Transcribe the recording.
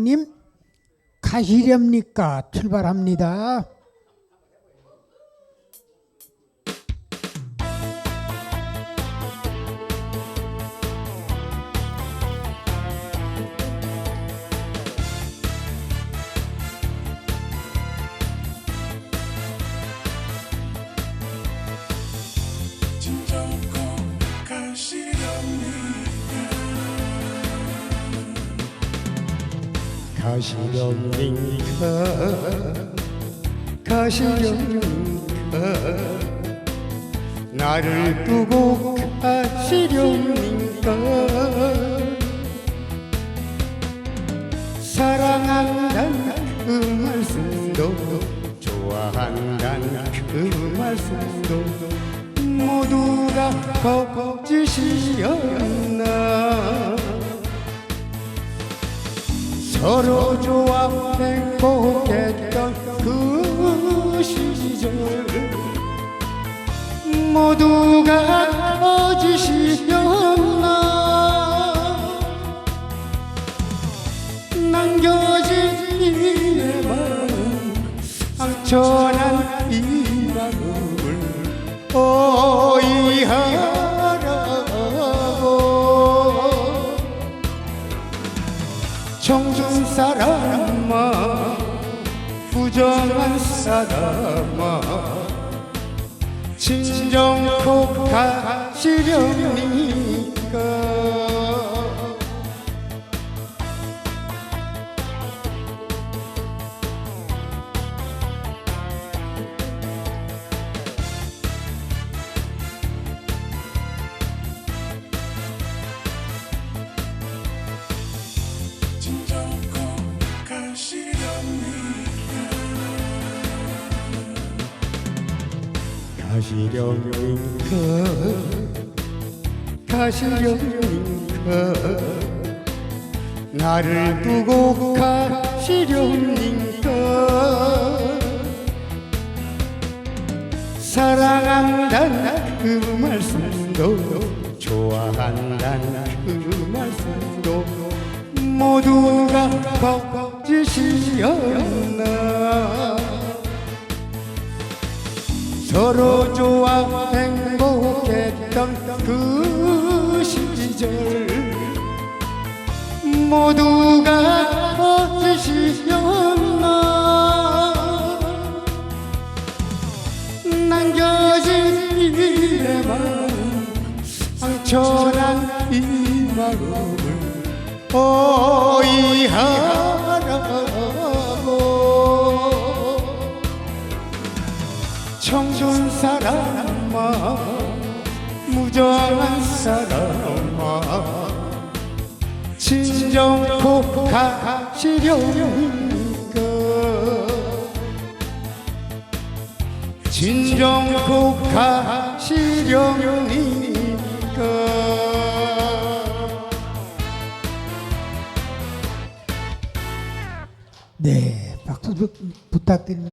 형님 가시렵니까? 출발합니다. 가시렵니까 가시렵니까 나를 두고 가시렵니까 사랑한다는 그 말씀도 좋아한다는 그 말씀도 모두가 거짓이었나 서로 좋아 행복했던 그 시절. 모두가 거짓이었나? 남겨진 이내 마음 상처 청준 사람아 부정한 사람아 진정코 가시렵니 가시렵니까 가시렵니까 나를 두고 가시렵니까 사랑한다는 그 말씀도 좋아한다는 그 말씀도 모두가 거짓이었나 서로 좋아 행복했던 그 시절. 모두가 거짓이었나? 남겨진 이내 마음 상처난 이 마음을 어이하 사람아 무정한 사람아 진정코 가시렵니까. 진정코 가시렵니까. 네, 박수 부- 부탁드립니다.